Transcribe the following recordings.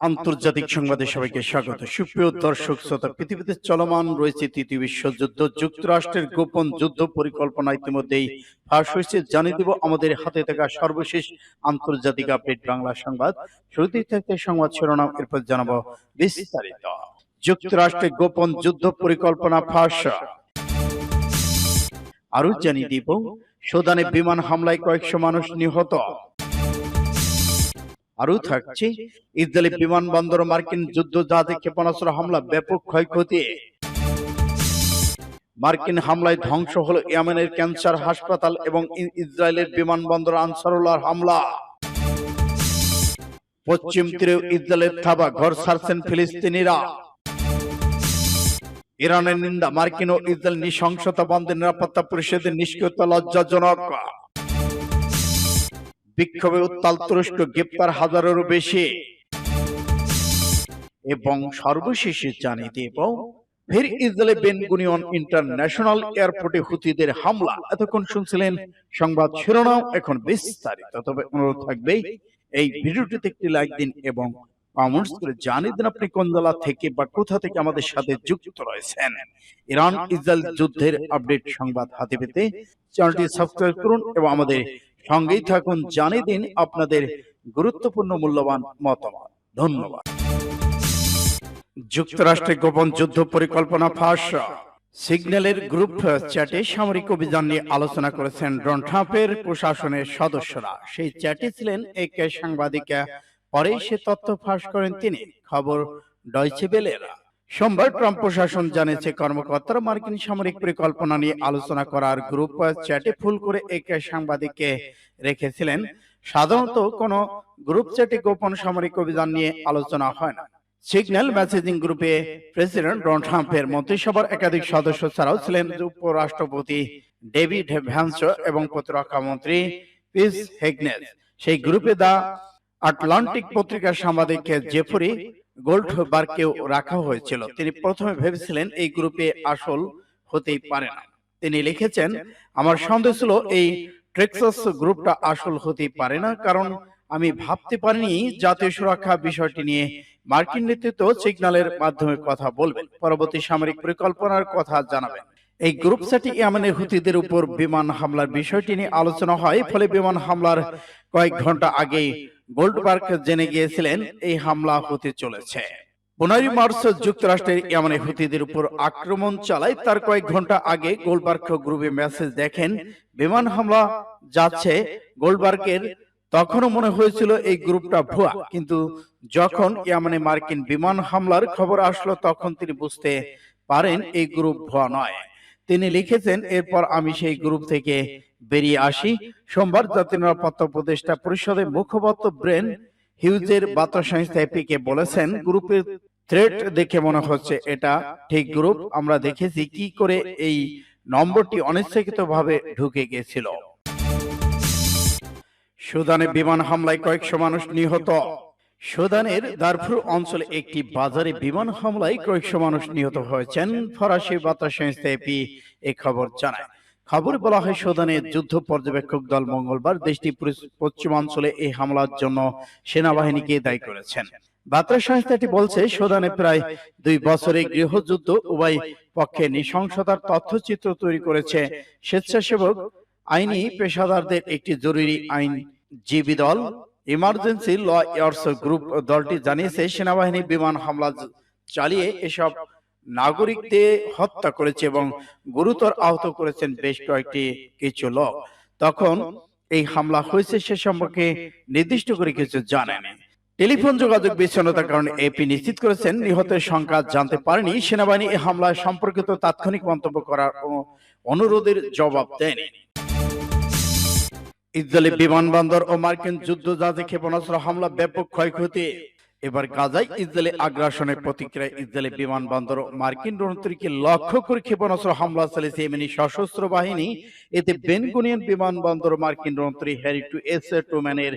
আন্তর্জাতিক সংবাদে সবাইকে স্বাগত। সুপ্রিয় দর্শক শ্রোতা পৃথিবীতে চলমান রয়েছে তৃতীয় বিশ্বযুদ্ধ যুক্তরাষ্ট্রের গোপন যুদ্ধ পরিকল্পনা ইতিমধ্যেই ফাঁস হয়েছে। জানিয়ে দেব আমাদের হাতে থাকা সর্বশেষ আন্তর্জাতিক আপডেট বাংলা সংবাদ। শুরুতেই থাকতে সংবাদ শিরোনাম। এরপর জানাব বিস্তারিত। যুক্তরাষ্ট্রের গোপন যুদ্ধ পরিকল্পনা ফাঁস। আরও জানিয়ে দিব সুদানে বিমান হামলায় কয়েকশো মানুষ নিহত। আরও থাকছে ইসরায়েলি বিমানবন্দর মার্কিন যুদ্ধ জাহাজে ক্ষেপণাস্ত্র হামলা ব্যাপক ক্ষয়ক্ষতি। মার্কিন হামলায় ধ্বংস হলো ইয়েমেনের ক্যান্সার হাসপাতাল এবং ইসরায়েলের বিমানবন্দর আনসারুল্লাহর হামলা। পশ্চিম তীরে ইসরায়েলের থাবা ঘর ছাড়ছেন ফিলিস্তিনিরা। ইরানের নিন্দা মার্কিন ও ইসরায়েল নৃশংসতা বন্ধের নিরাপত্তা পরিষদের নিষ্ক্রিয়তা লজ্জাজনক। বিক্ষোভে উত্তাল তুরস্ক গ্রেপ্তার হাজারেরও বেশি। এবং সর্বশেষে জানিয়ে দেব, ফের ইসরায়েলে বেনগুনিয়ন ইন্টারন্যাশনাল এয়ারপোর্টে হুতিদের হামলা। এতক্ষণ শুনছিলেন সংবাদ শিরোনাম, এখন বিস্তারিত। তবে অনুরোধ থাকবে, এই ভিডিওটিতে একটি লাইক দিন এবং কমেন্টস করে জানিয়ে দিন আপনি কোন জেলা থেকে বা কোথা থেকে আমাদের সাথে যুক্ত রয়েছেন। ইরান ইসরায়েল যুদ্ধের আপডেট সংবাদ হাতে পেতে চ্যানেলটি সাবস্ক্রাইব করুন এবং আমাদের সঙ্গেই থাকুন। জানিয়ে দিন আপনাদের গুরুত্বপূর্ণ মূল্যবান মতামত। ধন্যবাদ। যুক্তরাষ্ট্রের গোপন যুদ্ধ পরিকল্পনা ফাঁস। সিগন্যালের গ্রুপ চ্যাটে সামরিক অভিযান নিয়ে আলোচনা করেছেন ডোনাল্ড ট্রাম্পের প্রশাসনের সদস্যরা। সেই চ্যাটে ছিলেন এক সাংবাদিকা, পরে সে তথ্য ফাঁস করেন তিনি। খবর ডয়চে বেলেরা। সোমবার ট্রাম্প প্রশাসন জানিয়েছে কর্মকর্তারা মার্কিন সামরিক পরিকল্পনা নিয়ে আলোচনা করার গ্রুপ চ্যাটে ফুল করে এক সাংবাদিককে রেখেছিলেন। সাধারণত কোনো গ্রুপ চ্যাটে গোপন সামরিক অভিযান নিয়ে আলোচনা হয় না। সিগন্যাল মেসেজিং গ্রুপে প্রেসিডেন্ট ডোনাল্ড ট্রাম্পের মন্ত্রিসভার একাধিক সদস্য ছাড়াও ছিলেন উপরাষ্ট্রপতি ডেভিড ভ্যান্স এবং প্রতিরক্ষা মন্ত্রী পিস হেগনেস। সেই গ্রুপে দা আটলান্টিক পত্রিকার সাংবাদিক জেফরি গোল্ডবার্গকেও রাখা হয়েছিল। তিনি প্রথমে ভেবেছিলেন এই গ্রুপে আসল হতেই পারে না। তিনি লিখেছেন আমার সন্দেহ ছিল এই ট্রেক্সাস গ্রুপটা আসল হতেই পারে না। কারণ আমি ভাবতে পারিনি জাতীয় সুরক্ষা বিষয়টি নিয়ে মার্কিন নেতৃত্ব সিগন্যালের মাধ্যমে কথা বলবেন পরবর্তী সামরিক পরিকল্পনার কথা জানাবেন এই গ্রুপ সেটি ইয়েমেনের হুতিদের উপর বিমান হামলার বিষয়টি নিয়ে আলোচনা হয়। ফলে বিমান হামলার কয়েক ঘণ্টা আগেই গোল্ডবার্গ জেনে গিয়েছিলেন এই হামলা হতে চলেছে। পনেরোই মার্চ যুক্তরাষ্ট্রের ইয়েমেনে হুতিদের উপর আক্রমণ চালায় তার কয়েক ঘণ্টা আগে গোল্ডবার্গ গ্রুপে মেসেজ দেখেন বিমান হামলা যাচ্ছে গোল্ডবার্গের তখনও মনে হয়েছিল এই গ্রুপটা ভুয়া কিন্তু যখন ইয়ামানে মার্কিন বিমান হামলার খবর আসলো তখন তিনি বুঝতে পারেন এই গ্রুপ ভুয়া নয়। তিনি লিখেছেন, এরপর আমি সেই গ্রুপ থেকে বেরিয়ে আসি। সোমবার জাতীয় নিরাপত্তা উপদেষ্টা পরিষদের মুখপাত্র ব্রেন হিউজের বার্তা সংস্থা এপিকে বলেছেন, গ্রুপের থ্রেট দেখে মনে হচ্ছে, এটা ঠিক গ্রুপ। আমরা দেখেছি কি করে এই নম্বরটি অনিচ্ছাকৃতভাবে ঢুকে গিয়েছিল সুদানে বিমান হামলায় কয়েকশো মানুষ নিহত। সুদানের দারফুর অঞ্চলে একটি বাজারে বিমান হামলায় কয়েকশো মানুষ নিহত হয়েছেন, ফরাসি বার্তা সংস্থা এপি এই খবর জানায়। খবরে বলা হয় সুদানের যুদ্ধ পর্যবেক্ষক দল মঙ্গলবার দেশটি পশ্চিমাঞ্চলে এই হামলার জন্য সেনাবাহিনীকে দায়ী করেছেন। বার্তা সংস্থাটি বলছে, সুদানে প্রায় দুই বছরে গৃহযুদ্ধ উভয় পক্ষে নৃশংসতার তথ্যচিত্র তৈরি করেছে। স্বেচ্ছাসেবক আইনি পেশাদারদের একটি জরুরি আইন আইনজীবী দল ইমার্জেন্সি ল ইয়ার্স গ্রুপ দলটি জানিয়েছে, সেনাবাহিনী বিমান হামলা চালিয়ে এসব নাগরিকদের হত্যা করেছে এবং গুরুতর আহত করেছেন বেশ কয়েকটি কিছু লোক। তখন এই হামলা হয়েছে সে সম্পর্কে নির্দিষ্ট করে কিছু জানেনি। টেলিফোন যোগাযোগ বিচ্ছিন্নতার কারণে এপি নিশ্চিত করেছেন, নিহতের সংখ্যা জানতে পারেনি। সেনাবাহিনী এই হামলায় সম্পর্কিত তাৎক্ষণিক মন্তব্য করার অনু- অনুরোধের জবাব দেয়নি। ইসরায়েলি বিমানবন্দর ও মার্কিন যুদ্ধ জাহাজে ক্ষেপণাস্ত্র হামলা ব্যাপক ক্ষয়ক্ষতি। এবার গাজায় ইসরায়েলি আগ্রাসনের প্রতিক্রিয়ায় ইসরায়েলি বিমানবন্দর ও মার্কিন রণতরীকে লক্ষ্য করে ক্ষেপণাস্ত্র হামলা চালিয়েছে ইয়েমেনি সশস্ত্র বাহিনী। এতে বেনগুনিয়ান বিমানবন্দর ও মার্কিন রণতরী হ্যারি টু এস টুম্যানের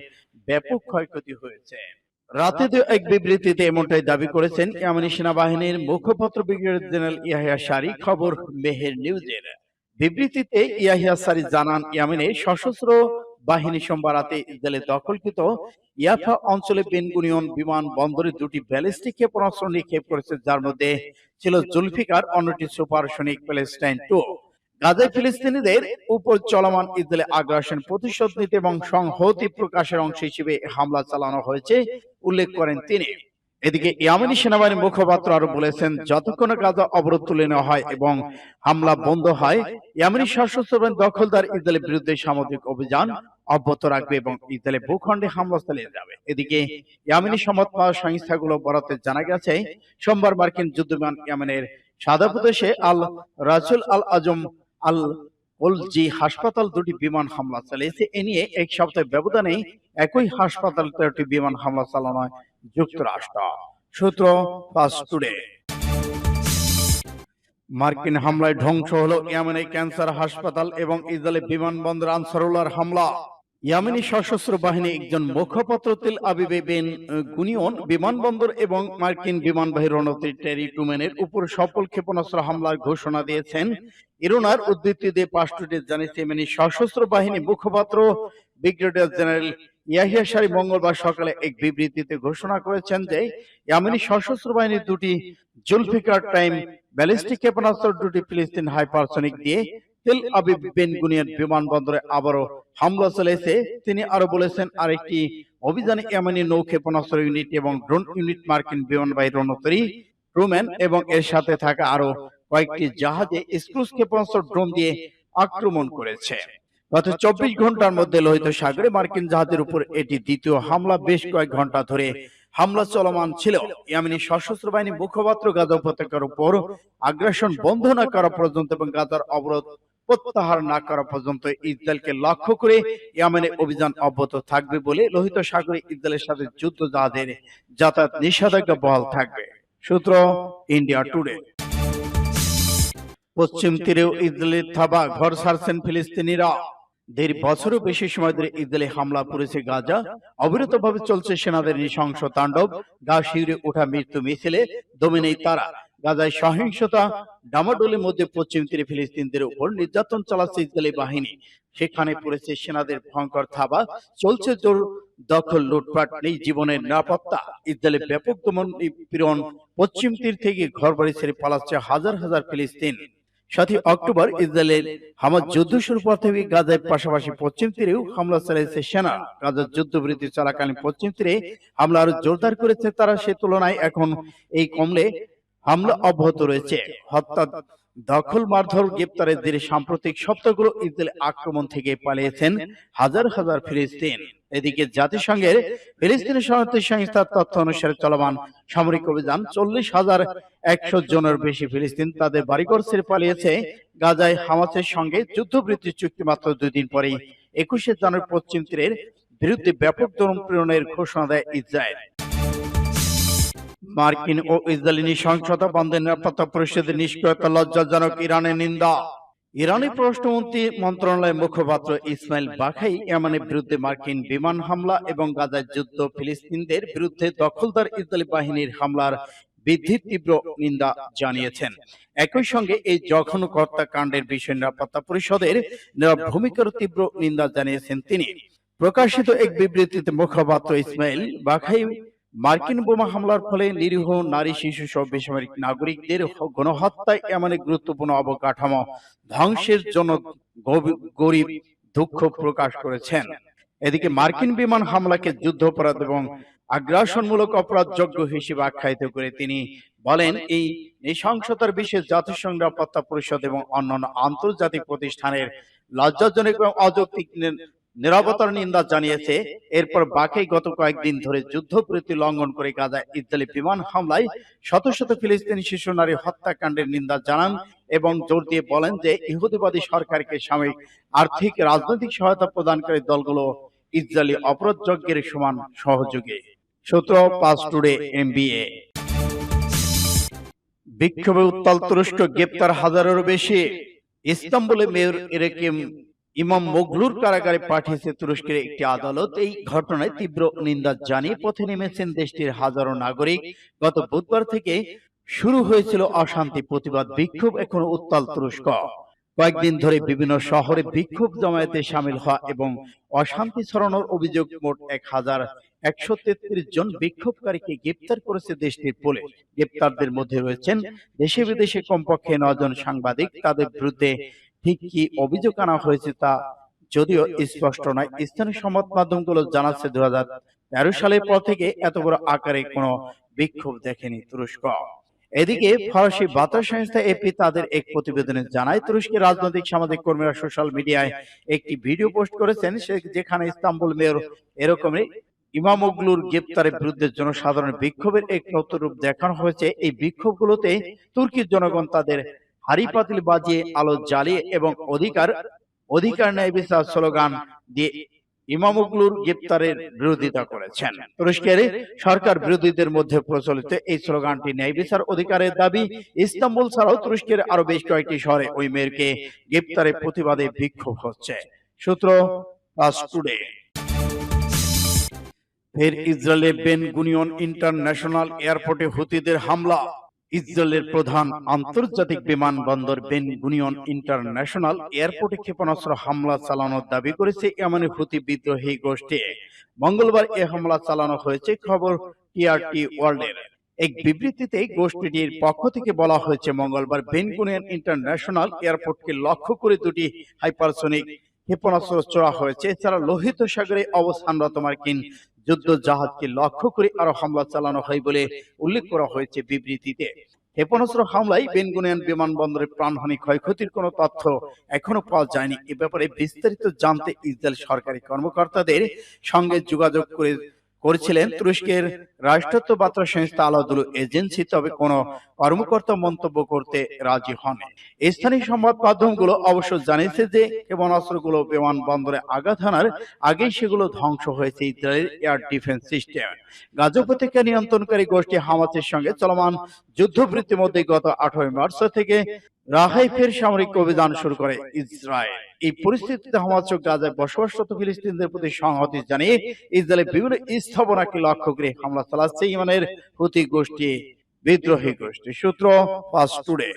ব্যাপক ক্ষয়ক্ষতি হয়েছে। রাতে এক বিবৃতিতে এমনটাই দাবি করেছেন ইয়েমেনি সেনাবাহিনীর মুখপাত্র ব্রিগেডিয়ার জেনারেল ইয়াহিয়া সারি খবর মেহের নিউজের। বিবৃতিতে ইয়াহিয়া সারি জানান ইয়ামেনে সশস্ত্র বাহিনী সোমবার রাতে ইসরায়েলের দখলকৃত ইয়াফা অঞ্চলে বেনগুনিয়ন বিমান বন্দরে দুটি ব্যালিস্টিক ক্ষেপণাস্ত্র নিক্ষেপ করেছে, যার মধ্যে ছিল জুলফিকার, অন্যটি সুপারসনিক প্যালেস্টাইন টু। গাজায় ফিলিস্তিনিদের উপর চলমান ইসরায়েলি আগ্রাসন প্রতিশোধ নিতে এবং সংহতি প্রকাশের অংশ হিসেবে হামলা চালানো হয়েছে, উল্লেখ করেন তিনি। এদিকে ইয়ামেনি সেনাবাহিনীর মুখপাত্র আরও বলেছেন, যতক্ষণ গাজা অবরোধ তুলে নেওয়া হয় এবং হামলা বন্ধ হয়, ইয়ামেনি সশস্ত্র বাহিনী দখলদার ইসরায়েলের বিরুদ্ধে সামরিক অভিযান অব্যাহত রাখবে এবং ইসরায়েলের ভূখণ্ডে হামলা চালিয়ে যাবে। এদিকে ইয়ামেনি সংবাদ সংস্থাগুলো বরাতে জানা গেছে, সোমবার মার্কিন যুদ্ধবিমান ইয়ামেনের সাদা প্রদেশে আল রাজুল আল আজম আল ওলজি হাসপাতাল দুটি বিমান হামলা চালিয়েছে। এ নিয়ে এক সপ্তাহের ব্যবধানে একই হাসপাতাল তেরোটি বিমান হামলা চালানো যুক্তরাষ্ট্র। সূত্র পাস টুডে মার্কিন হামলায় ধ্বংস হলো ইয়ামেনের ক্যান্সার হাসপাতাল এবং ইসরায়েলের বিমানবন্দর আনসারুল্লাহর হামলা। ইয়ামেনি সশস্ত্র বাহিনী একজন মুখপাত্র তেল আবিবে বেন গুনিয়ন বিমানবন্দর এবং মার্কিন বিমানবাহী রণতী টেরি টুমেনের উপর সফল ক্ষেপণাস্ত্র হামলার ঘোষণা দিয়েছেন। ইরোনার উদ্ধৃতি দিয়ে পাঁচটি জানিয়েছে, ইয়েমেনি সশস্ত্র বাহিনী মুখপাত্র ব্রিগেডিয়ার জেনারেল ইয়াহিয়া শারি মঙ্গলবার সকালে এক বিবৃতিতে ঘোষণা করেছেন যে ইয়ামেনি সশস্ত্র বাহিনীর দুটি জুলফিকার টাইম ব্যালিস্টিক ক্ষেপণাস্ত্র, দুটি ফিলিস্তিন হাইপারসনিক দিয়ে তেল আবিব বেন গুনিয়ান বিমানবন্দরে আবারও হামলা চলেছে তিনি আরও বলেছেন, আরেকটি অভিযানে ইয়ামেনি নৌ ক্ষেপণাস্ত্র ইউনিট এবং ড্রোন ইউনিট মার্কিন বিমানবাহী রণতরী ট্রুম্যান এবং এর সাথে থাকা আরও কয়েকটি জাহাজে স্ক্রুজ ক্ষেপণাস্ত্র, ড্রোন দিয়ে আক্রমণ করেছে। গত চব্বিশ ঘণ্টার মধ্যে লোহিত সাগরে মার্কিন জাহাজের উপর এটি দ্বিতীয় হামলা বেশ কয়েক ঘণ্টা ধরে হামলা চলমান ছিল। ইয়ামিনী সশস্ত্র বাহিনী মুখপাত্র গাজা উপত্যকার উপর আগ্রাসন বন্ধ না করা পর্যন্ত এবং গাজার অবরোধ প্রত্যাহার না করা পর্যন্ত ইসরায়েলকে লক্ষ্য করে ইয়ামেনে অভিযান অব্যাহত থাকবে বলে লোহিত সাগরে ইসরায়েলের সাথে যুদ্ধ জাহাজের যাতায়াত নিষেধাজ্ঞা বহাল থাকবে। সূত্র ইন্ডিয়া টুডে। পশ্চিম তীরেও ইসরায়েলের থাবা ঘর ছাড়ছেন ফিলিস্তিনিরা দেড় বছরও বেশি সময় ধরে ইসরায়েলি হামলা পড়েছে গাজা। অবিরতভাবে চলছে সেনাদের নৃশংস তাণ্ডব। গা শিউরে ওঠা মৃত্যু মিছিলে দমে নেই তারা। গাজায় সহিংসতা ডামাডোলের মধ্যে পশ্চিম তীরে ফিলিস্তিনদের উপর নির্যাতন চালাচ্ছে ইসরায়েলি বাহিনী। সেখানে পড়েছে সেনাদের ভয়ঙ্কর থাবা। চলছে জোর দখল লুটপাট নেই জীবনের নিরাপত্তা। ইসরায়েলের ব্যাপক দমন নিপীড়ন পশ্চিম তীর থেকে ঘর বাড়ি ছেড়ে পালাচ্ছে হাজার হাজার ফিলিস্তিন। সাথে অক্টোবর ইসরায়েলের হামাজ যুদ্ধ শুরু পর থেকে গাজার পাশাপাশি পশ্চিম তীরেও হামলা চালিয়েছে সেনা। গাজার যুদ্ধবিরতি চলাকালীন পশ্চিম তীরে হামলা আরও জোরদার করেছে তারা সে তুলনায় এখন এই কমলে হামলা অব্যাহত রয়েছে। হত্যা দখল মারধর গ্রেপ্তারের দিনে সাম্প্রতিক সপ্তাহগুলো ইসরায়েল আক্রমণ থেকে পালিয়েছেন হাজার হাজার ফিলিস্তিন। এদিকে জাতিসংঘের ফিলিস্তিনের শরণার্থী সংস্থার তথ্য অনুসারে চলমান সামরিক অভিযান চল্লিশ হাজার একশো জনের বেশি ফিলিস্তিন তাদের বাড়িঘর ছেড়ে পালিয়েছে। গাজায় হামাসের সঙ্গে যুদ্ধবৃত্তি চুক্তি মাত্র দুই দিন পরেই। একুশে জানুয়ারি পশ্চিম তীরের বিরুদ্ধে ব্যাপক দরম প্রেরণের ঘোষণা দেয় ইসরায়েল। মার্কিন ও ইসরায়েলি নৃশংসতা বন্ধের নিরাপত্তা পরিষদের নিষ্ক্রিয়তা লজ্জাজনক ইরানের নিন্দা। ইরানি পররাষ্ট্রমন্ত্রী মন্ত্রণালয়ের মুখপাত্র ইসমাইল বাখাই ইয়ামানের বিরুদ্ধে মার্কিন বিমান হামলা এবং গাজায় যুদ্ধ ফিলিস্তিনদের বিরুদ্ধে দখলদার ইসরায়েলি বাহিনীর হামলার বৃদ্ধির তীব্র নিন্দা জানিয়েছেন। একই সঙ্গে এই জঘন্য হত্যাকাণ্ডের বিষয়ে নিরাপত্তা পরিষদের ভূমিকার তীব্র নিন্দা জানিয়েছেন তিনি। প্রকাশিত এক বিবৃতিতে মুখপাত্র ইসমাইল বাখাই মার্কিন বোমা হামলার ফলে নিরীহ নারী শিশু সহ বেসামরিক নাগরিকদের গণহত্যায় এমন গুরুত্বপূর্ণ অবকাঠামো ধ্বংসের জন্য গরিব দুঃখ প্রকাশ করেছেন। এদিকে মার্কিন বিমান হামলাকে যুদ্ধ অপরাধ এবং আগ্রাসনমূলক অপরাধযোগ্য হিসেবে আখ্যায়িত করে তিনি বলেন এই নৃশংসতার বিশেষ জাতিসংঘ নিরাপত্তা পরিষদ এবং অন্যান্য আন্তর্জাতিক প্রতিষ্ঠানের লজ্জাজনক এবং অযৌক্তিক নিরাপত্তার নিন্দা জানিয়েছে এরপর বাকি গত কয়েকদিন ধরে যুদ্ধবিরতি লঙ্ঘন করে গাজায় ইসরায়েলি বিমান হামলায় শত শত ফিলিস্তিনি শিশু নারী হত্যাকাণ্ডের নিন্দা জানান এবং জোর দিয়ে বলেন যে ইহুদিবাদী সরকারকে সাময়িক আর্থিক রাজনৈতিক সহায়তা প্রদানকারী দলগুলো ইসরায়েলি অপরাধযজ্ঞের সমান সহযোগী। সূত্র পাঁচ টুডে এমবিএ। বিক্ষোভে উত্তাল তুরস্ক গ্রেপ্তার হাজারেরও বেশি। ইস্তাম্বুলে মেয়র এরেকেম ইমাম মোগলুর কারাগারে পাঠিয়েছে তুরস্কের একটি আদালত। এই ঘটনায় তীব্র নিন্দা জানিয়ে পথে নেমেছেন দেশটির হাজারো নাগরিক। গত বুধবার থেকে শুরু হয়েছিল অশান্তি প্রতিবাদ বিক্ষোভ এখনও উত্তাল তুরস্ক। কয়েকদিন ধরে বিভিন্ন শহরে বিক্ষোভ জমায়েতে সামিল হওয়া এবং অশান্তি ছড়ানোর অভিযোগ মোট এক হাজার একশো তেত্রিশ জন বিক্ষোভকারীকে গ্রেপ্তার করেছে দেশটির পুলিশ। গ্রেপ্তারদের মধ্যে রয়েছেন দেশে বিদেশে কমপক্ষে নজন সাংবাদিক তাদের বিরুদ্ধে ঠিক কি অভিযোগ আনা হয়েছে তা যদিও স্পষ্ট নয়। স্থানীয় সংবাদ মাধ্যমগুলো জানাচ্ছে দু হাজার তেরো সালের পর থেকে এত বড় আকারে কোনো বিক্ষোভ দেখেনি তুরস্ক। এদিকে ফরাসি বার্তা সংস্থা এপি তাদের এক প্রতিবেদনে জানায় তুরস্কের রাজনৈতিক সামাজিক কর্মীরা সোশ্যাল মিডিয়ায় একটি ভিডিও পোস্ট করেছেন সে যেখানে ইস্তাম্বুল মেয়র এরকমই ইমামোগলুর গ্রেপ্তারের বিরুদ্ধে জনসাধারণের বিক্ষোভের এক নতুন রূপ দেখানো হয়েছে। এই বিক্ষোভগুলোতে তুর্কির জনগণ তাদের হাড়ি পাতিল বাজিয়ে আলো জ্বালিয়ে এবং অধিকার অধিকার ন্যায় বিচার স্লোগান দিয়ে ইমামোগলুর গ্রেপ্তারের বিরোধিতা করেছেন। তুরস্কের সরকার বিরোধীদের মধ্যে প্রচলিত এই স্লোগানটি ন্যায় বিচার অধিকারের দাবি ইস্তাম্বুল ছাড়াও তুরস্কের আরও বেশ কয়েকটি শহরে ওই মেয়েরকে গ্রেপ্তারের প্রতিবাদে বিক্ষোভ হচ্ছে। সূত্র টুডে ফের ইসরায়েলে বেন গুনিয়ন ইন্টারন্যাশনাল এয়ারপোর্টে হুতিদের হামলা। ইসরায়েলের প্রধান আন্তর্জাতিক বিমানবন্দর বেন গুনিয়ন ইন্টারন্যাশনাল এয়ারপোর্টে ক্ষেপণাস্ত্র হামলা চালানোর দাবি করেছে এমনই হুতি বিদ্রোহী গোষ্ঠী। মঙ্গলবার এ হামলা চালানো হয়েছে, খবর টিআরটি ওয়ার্ল্ডের। এক বিবৃতিতে গোষ্ঠীটির পক্ষ থেকে বলা হয়েছে, মঙ্গলবার বেন গুনিয়ন ইন্টারন্যাশনাল এয়ারপোর্টকে লক্ষ্য করে দুটি হাইপারসোনিক ক্ষেপণাস্ত্র ছোড়া হয়েছে এছাড়া লোহিত সাগরে অবস্থানরত মার্কিন যুদ্ধ জাহাজকে লক্ষ্য করে আরও হামলা চালানো হয় বলে উল্লেখ করা হয়েছে বিবৃতিতে। ক্ষেপণাস্ত্র হামলায় বেনগুনিয়ান বিমানবন্দরের প্রাণহানি ক্ষয়ক্ষতির কোনো তথ্য এখনও পাওয়া যায়নি। এ ব্যাপারে বিস্তারিত জানতে ইসরায়েল সরকারি কর্মকর্তাদের সঙ্গে যোগাযোগ করে করেছিলেন তুরস্কের রাষ্ট্রত্ব বার্তা সংস্থা আলাদুল এজেন্সি, তবে কোনো কর্মকর্তা মন্তব্য করতে রাজি হন স্থানীয় সংবাদ মাধ্যমগুলো অবশ্য জানিয়েছে যে ক্ষেপণাস্ত্রগুলো বিমানবন্দরে আঘাত হানার আগেই সেগুলো ধ্বংস হয়েছে ইসরায়েলের এয়ার ডিফেন্স সিস্টেম। গাজা উপত্যকা নিয়ন্ত্রণকারী গোষ্ঠী হামাসের সঙ্গে চলমান যুদ্ধবৃত্তির মধ্যে গত আঠারোই মার্চ থেকে রাহাই ফের সামরিক অভিযান শুরু করে ইসরায়েল। এই পরিস্থিতিতে হামাস গাজায় বসবাসরত ফিলিস্তিনদের প্রতি সংহতি জানিয়ে ইসরায়েলের বিভিন্ন স্থাপনাকে লক্ষ্য করে হামলা ইমানের প্রতি গোষ্ঠী বিদ্রোহী গোষ্ঠী। সূত্র পাঁচ টুডে।